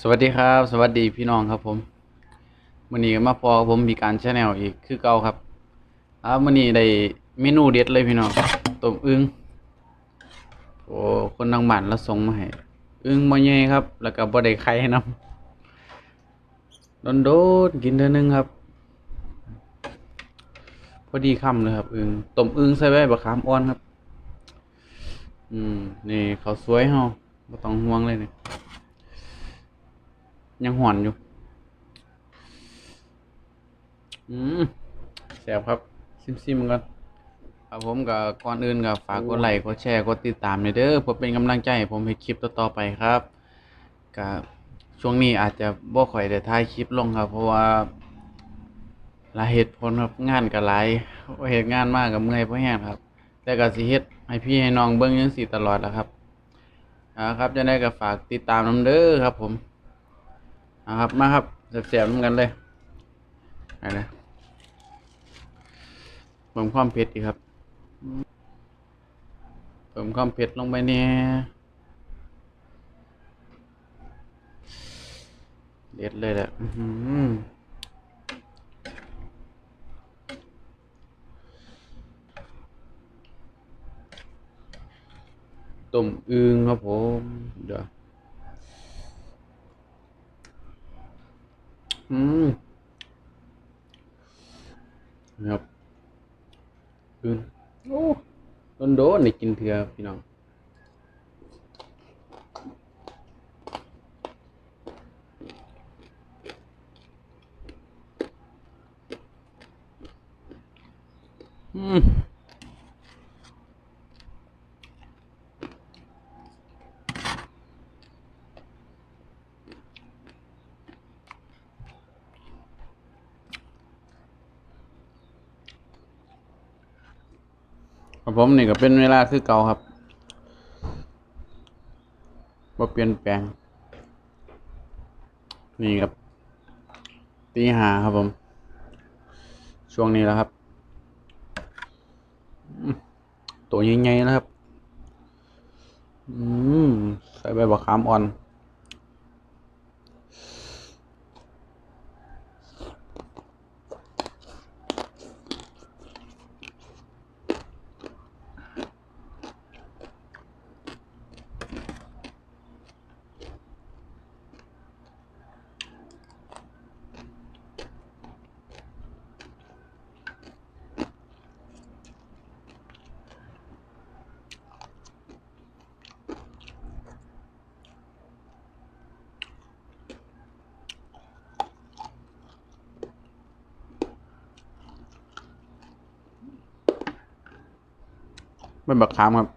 สวัสดีครับ สวัสดีพี่น้องครับผมมื้อนี้มาพอผมมีการแชแนลอีกคือเก่าครับอ่ามื้อนี้ได้เมนูเด็ดเลยพี่น้องต้มอึ่งโอ้คนทางบ้านละส่งมาให้อึ่งบ่ใหญ่ครับ แล้วก็บ่ได้ไข่นำโดนๆกินเทื่อนึงครับ พอดีค่ำเลยครับอึ่งต้มอึ่งใส่ใบบักขามอ่อนครับ อืมนี่เขาสวยเฮาบ่ต้องห่วงเลยเนี่ย ยังหอนอยู่ อืมแซ่บครับ ซิมซิมกันครับผมกับก่อนอื่นกับฝากกดไลค์กดแชร์กดติดตามในอยเด้อเพื่อเป็นกำลังใจให้ผมให้คลิปต่อๆไปครับกับช่วงนี้อาจจะบ่ค่อยได้ถ่ายคลิปลงครับ เพราะว่าหลายเหตุผลครับงานก็หลายเฮ็ดงานมากกับเมื่อยบ่แห้งครับ แต่ก็สิเฮ็ดให้พี่ให้น้องเบิ่งจังซี่ตลอดแหละครับอ่าครับจะได้ก็ฝากติดตามนํเด้อครับผม นะครับ มาครับเสียบๆน้ำกันเลยไปเลยเพิ่มความเผ็ดอีกครับเพิ่มความเผ็ดลงไปเนี่ยเด็ดเลยแหละต้มอึงครับผม เดี๋ยว อืมนะครับอืมโอ้โดนโดนในกินเถื่อพี่น้อง ผมนี่ก็เป็นเวลาคือเก่าครับบ่เปลี่ยนแปลง นี่ครับ ตีหาครับผม ช่วงนี้แล้วครับ ตัวใหญ่ๆนะครับ อืม ใส่ใบบักขามอ่อน ใบบักขามครับ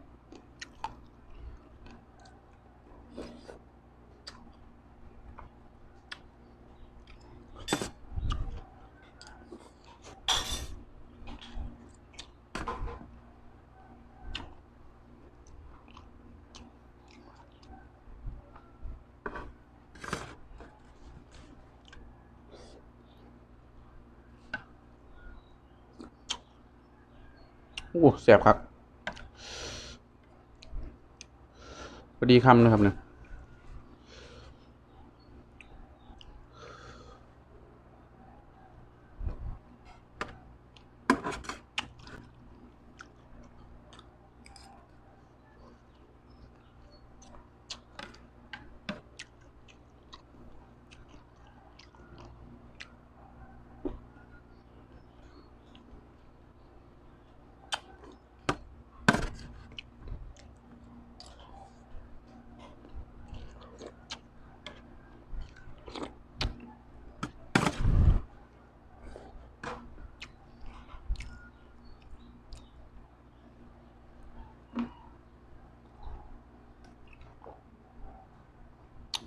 โอ้แสบครับ พอดีคำนะครับเนี่ย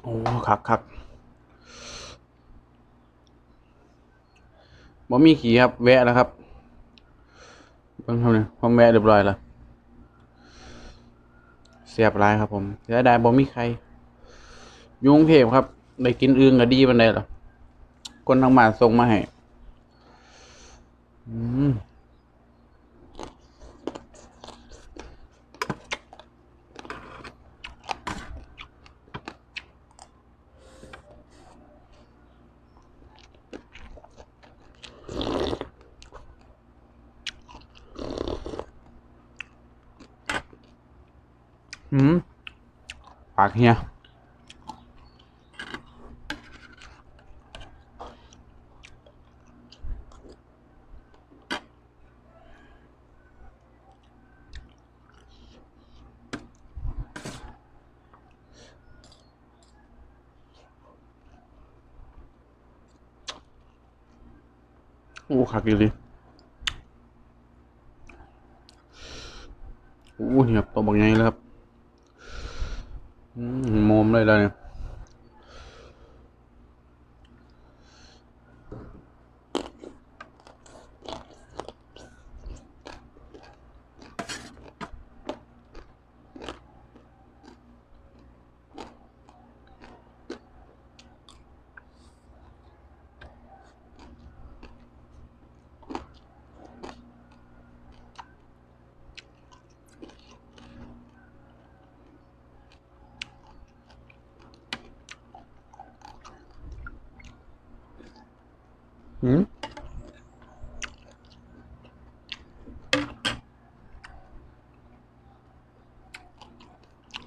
โอ้ ครับครับบ่มีขี่ครับ แวะแล้วครับเบิ่งทำเนี่ยผมแวะเรียบร้อยแล้วเสียบลายครับผมเสียดายบ่มีใคร ยุงเทพครับ ได้กินอึ่งก็ดีปานใดล่ะคนทางบ้านส่งมาให้อืม อืมปากเฮียโอ้คักอีหลีโอ้นี่ครับตัวบางไงเลยครับ อืมโมมเลยแล้วเนี่ย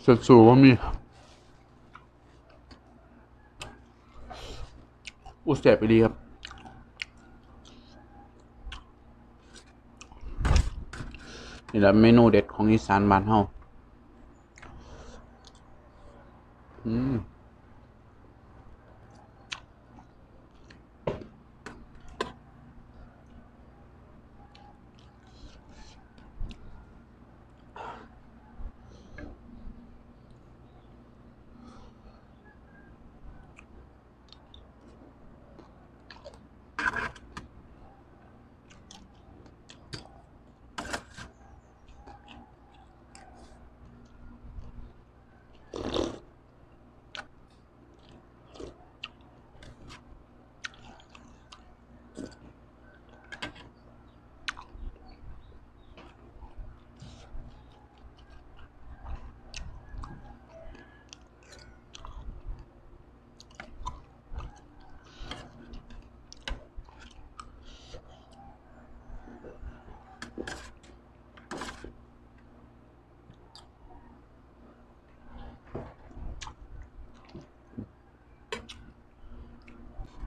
สร็จสูว่ามีอุยแสบไปดีครับ นี่แหละเมนูเด็ดของอีสานบ้านเฮาอืม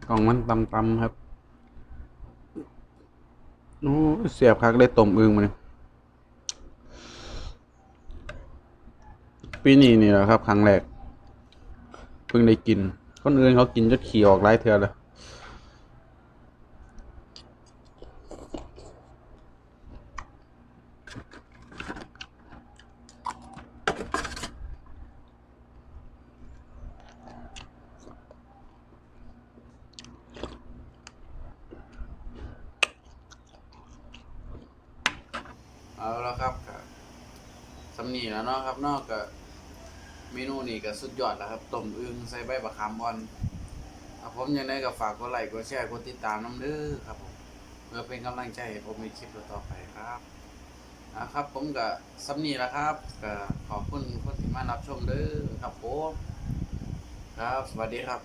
กล่องมันตำตำครับโอ้เสียบคักได้ต้มอึงมาเนี่ยปีนี้นี่แหละครับ ครั้งแรกเพิ่งได้กิน คนอื่นเขากินจนขี่ออกหลายเทือแล้ว เอาแล้วครับก็สำนีแล้วเนาะครับนอกก็เมนูนี้ก็สุดยอดแล้วครับต้มอึ่งใส่ใบบักขามอ่อนอะผมยังได้ก็ฝากกดไลค์กดแชร์กดติดตามน้ำเด้อครับผมเพื่อเป็นกำลังใจให้ผมในคลิปต่อไปครับนะครับ ผมก็สำนีแล้วครับก็ขอบคุณคนที่มารับชมเด้อครับผมครับ สวัสดีครับ